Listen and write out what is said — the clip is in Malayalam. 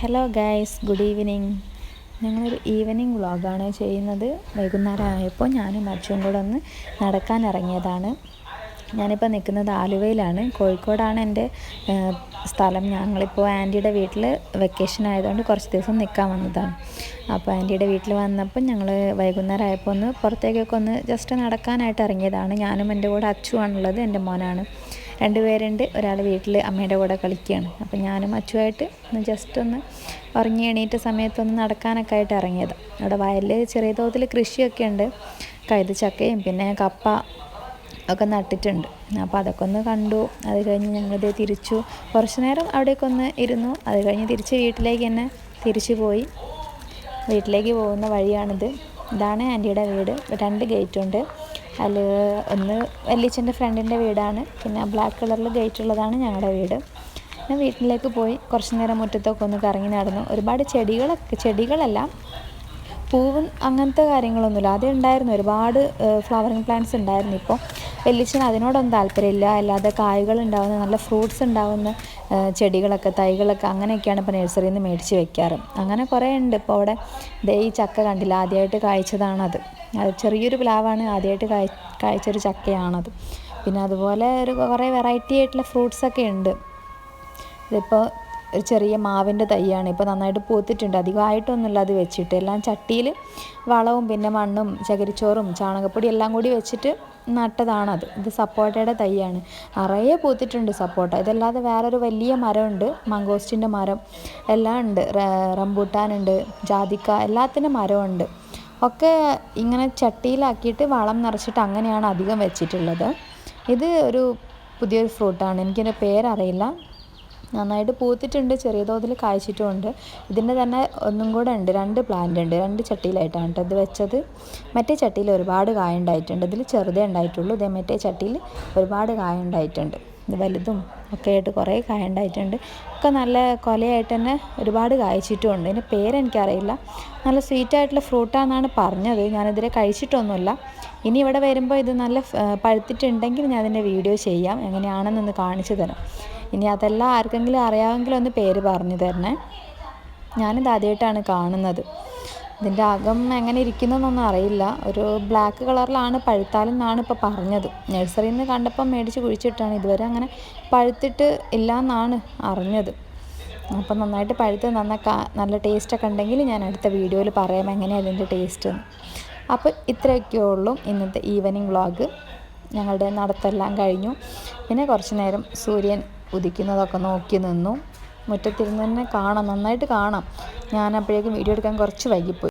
ഹലോ ഗൈസ് ഗുഡ് ഈവനിങ് ഞങ്ങളൊരു ഈവനിങ് വ്ളോഗാണ് ചെയ്യുന്നത്. വൈകുന്നേരം ആയപ്പോൾ ഞാനും അച്ഛനും കൂടെ ഒന്ന് നടക്കാൻ ഇറങ്ങിയതാണ്. ഞാനിപ്പോൾ നിൽക്കുന്നത് ആലുവയിലാണ്. കോഴിക്കോടാണ് എന്റെ സ്ഥലം. ഞങ്ങളിപ്പോൾ ആന്റിയുടെ വീട്ടിൽ വെക്കേഷൻ ആയതുകൊണ്ട് കുറച്ച് ദിവസം നിൽക്കാൻ വന്നതാണ്. അപ്പോൾ ആന്റിയുടെ വീട്ടിൽ വന്നപ്പോൾ ഞങ്ങൾ വൈകുന്നേരം ആയപ്പോൾ ഒന്ന് പുറത്തേക്കൊക്കെ ഒന്ന് ജസ്റ്റ് നടക്കാനായിട്ട് ഇറങ്ങിയതാണ്. ഞാനും എന്റെ കൂടെ അച്ചുവാണുള്ളത് എന്റെ മോനാണ്. രണ്ടുപേരുണ്ട് ഒരാൾ വീട്ടിൽ അമ്മയുടെ കൂടെ കളിക്കുകയാണ്. അപ്പോൾ ഞാനും അച്ചുമായിട്ട് ഒന്ന് ജസ്റ്റ് ഒന്ന് ഉറങ്ങി എണീറ്റ സമയത്തൊന്ന് നടക്കാനൊക്കെ ആയിട്ട് ഇറങ്ങിയത്. അവിടെ വയലിൽ ചെറിയ തോതിൽ കൃഷിയൊക്കെ ഉണ്ട്. കൈതച്ചക്കയും പിന്നെ കപ്പ ഒക്കെ നട്ടിട്ടുണ്ട്. അപ്പോൾ അതൊക്കെ ഒന്ന് കണ്ടു. അത് കഴിഞ്ഞ് ഞങ്ങളിത് തിരിച്ചു. കുറച്ച് നേരം അവിടേക്ക് ഒന്ന് ഇരുന്നു. അത് കഴിഞ്ഞ് തിരിച്ച് വീട്ടിലേക്ക് തന്നെ തിരിച്ചു പോയി. വീട്ടിലേക്ക് പോകുന്ന വഴിയാണിത്. ഇതാണ് ആന്റിയുടെ വീട്. രണ്ട് ഗേറ്റ് ഉണ്ട് അതിൽ ഒന്ന് വല്യച്ഛന്റെ ഫ്രണ്ടിന്റെ വീടാണ്. പിന്നെ ബ്ലാക്ക് കളറിൽ ഗേറ്റ് ഉള്ളതാണ് ഞങ്ങളുടെ വീട്. പിന്നെ വീട്ടിലേക്ക് പോയി. കുറച്ച് നേരം മുറ്റത്തൊക്കെ ഒന്ന് കറങ്ങി നടന്നു. ഒരുപാട് ചെടികളൊക്കെ ചെടികളല്ല. പൂവും അങ്ങനത്തെ കാര്യങ്ങളൊന്നുമില്ല. ആദ്യം ഉണ്ടായിരുന്നു. ഒരുപാട് ഫ്ലവറിങ് പ്ലാന്റ്സ് ഉണ്ടായിരുന്നു ഇപ്പോൾ. വലിയച്ഛന് അതിനോടൊന്നും താല്പര്യമില്ല. അല്ലാതെ കായ്കൾ ഉണ്ടാവുന്ന നല്ല ഫ്രൂട്ട്സ് ഉണ്ടാവുന്ന ചെടികളൊക്കെ തൈകളൊക്കെ അങ്ങനെയൊക്കെയാണ് ഇപ്പോൾ നഴ്സറിയിൽ നിന്ന് മേടിച്ച് വെക്കാറ്. അങ്ങനെ കുറേ ഉണ്ട് ഇപ്പോൾ അവിടെ ദേ ഈ ചക്ക കണ്ടില്ല? ആദ്യമായിട്ട് കായ്ച്ചതാണത്. അത് ചെറിയൊരു പ്ലാവാണ്. ആദ്യമായിട്ട് കായ് കായ്ച്ചൊരു ചക്കയാണത്. പിന്നെ അതുപോലെ ഒരു കുറേ വെറൈറ്റി ആയിട്ടുള്ള ഫ്രൂട്ട്സൊക്കെ ഉണ്ട്. ഇതിപ്പോൾ ഒരു ചെറിയ മാവിന്റെ തൈയാണ്. ഇപ്പോൾ നന്നായിട്ട് പൂത്തിട്ടുണ്ട്. അധികമായിട്ടൊന്നുമില്ല അത് വെച്ചിട്ട്. എല്ലാം ചട്ടിയിൽ വളവും പിന്നെ മണ്ണും ചകിരിച്ചോറും ചാണകപ്പൊടി എല്ലാം കൂടി വെച്ചിട്ട് നട്ടതാണത് ഇത് സപ്പോട്ടയുടെ തൈയാണ്. നിറയെ പൂത്തിട്ടുണ്ട് സപ്പോട്ട. ഇതല്ലാതെ വേറൊരു വലിയ മരമുണ്ട്. മംഗോസ്റ്റിന്റെ മരം. എല്ലാം ഉണ്ട്. റംബൂട്ടാനുണ്ട് ജാതിക്ക എല്ലാത്തിന്റെ മരമുണ്ട്. ഒക്കെ ഇങ്ങനെ ചട്ടിയിലാക്കിയിട്ട് വളം നിറച്ചിട്ട് അങ്ങനെയാണ് അധികം വെച്ചിട്ടുള്ളത്. ഇത് ഒരു പുതിയൊരു ഫ്രൂട്ടാണ്. എനിക്കതിന്റെ പേരറിയില്ല. നന്നായിട്ട് പൂത്തിട്ടുണ്ട് ചെറിയ തോതിൽ കായ്ച്ചിട്ടുമുണ്ട്. ഇതിന്റെ തന്നെ ഒന്നും കൂടെ ഉണ്ട് രണ്ട് പ്ലാന്റ് ഉണ്ട് രണ്ട് ചട്ടിയിലായിട്ടാണ് കേട്ടോ ഇത് വെച്ചത്. മറ്റേ ചട്ടിയിൽ ഒരുപാട് കായ ഉണ്ടായിട്ടുണ്ട് ഇതിൽ ചെറുതേ ഉണ്ടായിട്ടുള്ളൂ ഇതേ മറ്റേ ചട്ടിയിൽ ഒരുപാട് കായ ഉണ്ടായിട്ടുണ്ട്. ഇത് വലുതും ഒക്കെ ആയിട്ട് കുറേ കായ ഉണ്ടായിട്ടുണ്ട്. ഒക്കെ നല്ല കൊലയായിട്ട് തന്നെ ഒരുപാട് കായ്ച്ചിട്ടുമുണ്ട്. ഇതിന്റെ പേരെനിക്കറിയില്ല നല്ല സ്വീറ്റായിട്ടുള്ള ഫ്രൂട്ടാണെന്നാണ് പറഞ്ഞത്. ഞാനിതിനെ കഴിച്ചിട്ടൊന്നുമില്ല. ഇനി ഇവിടെ വരുമ്പോൾ ഇത് നല്ല പഴുത്തിട്ടുണ്ടെങ്കിൽ ഞാൻ അതിന്റെ വീഡിയോ ചെയ്യാം. എങ്ങനെയാണെന്നൊന്ന് കാണിച്ചു തരാം. ഇനി അതെല്ലാം ആർക്കെങ്കിലും അറിയാമെങ്കിൽ ഒന്ന് പേര് പറഞ്ഞു തരണേ. ഞാനിത് ആദ്യമായിട്ടാണ് കാണുന്നത്. ഇതിന്റെ അകം എങ്ങനെ ഇരിക്കുന്നതെന്നൊന്നും അറിയില്ല. ഒരു ബ്ലാക്ക് കളറിലാണ് പഴുത്താലും എന്നാണ് ഇപ്പോൾ പറഞ്ഞത്. നഴ്സറിയിൽ നിന്ന് കണ്ടപ്പം മേടിച്ച് കുഴിച്ചിട്ടാണ്. ഇതുവരെ അങ്ങനെ പഴുത്തിട്ട് ഇല്ല എന്നാണ് അറിഞ്ഞത്. അപ്പം നന്നായിട്ട് പഴുത്ത് നന്ന നല്ല ടേസ്റ്റൊക്കെ ഉണ്ടെങ്കിൽ ഞാൻ അടുത്ത വീഡിയോയിൽ പറയാം എങ്ങനെയാണ് അതിന്റെ ടേസ്റ്റ് അപ്പോൾ ഇത്രയൊക്കെ ഉള്ളൂ ഇന്നത്തെ ഈവനിങ് വ്ളോഗ് ഞങ്ങളുടെ നടത്തെല്ലാം കഴിഞ്ഞു. പിന്നെ കുറച്ച് നേരം സൂര്യൻ ഉദിക്കുന്നതൊക്കെ നോക്കി നിന്നു. മുറ്റത്തിരുന്ന് തന്നെ കാണാം. നന്നായിട്ട് കാണാം. ഞാൻ അപ്പോഴേക്കും വീഡിയോ എടുക്കാൻ കുറച്ച് വൈകിപ്പോയി.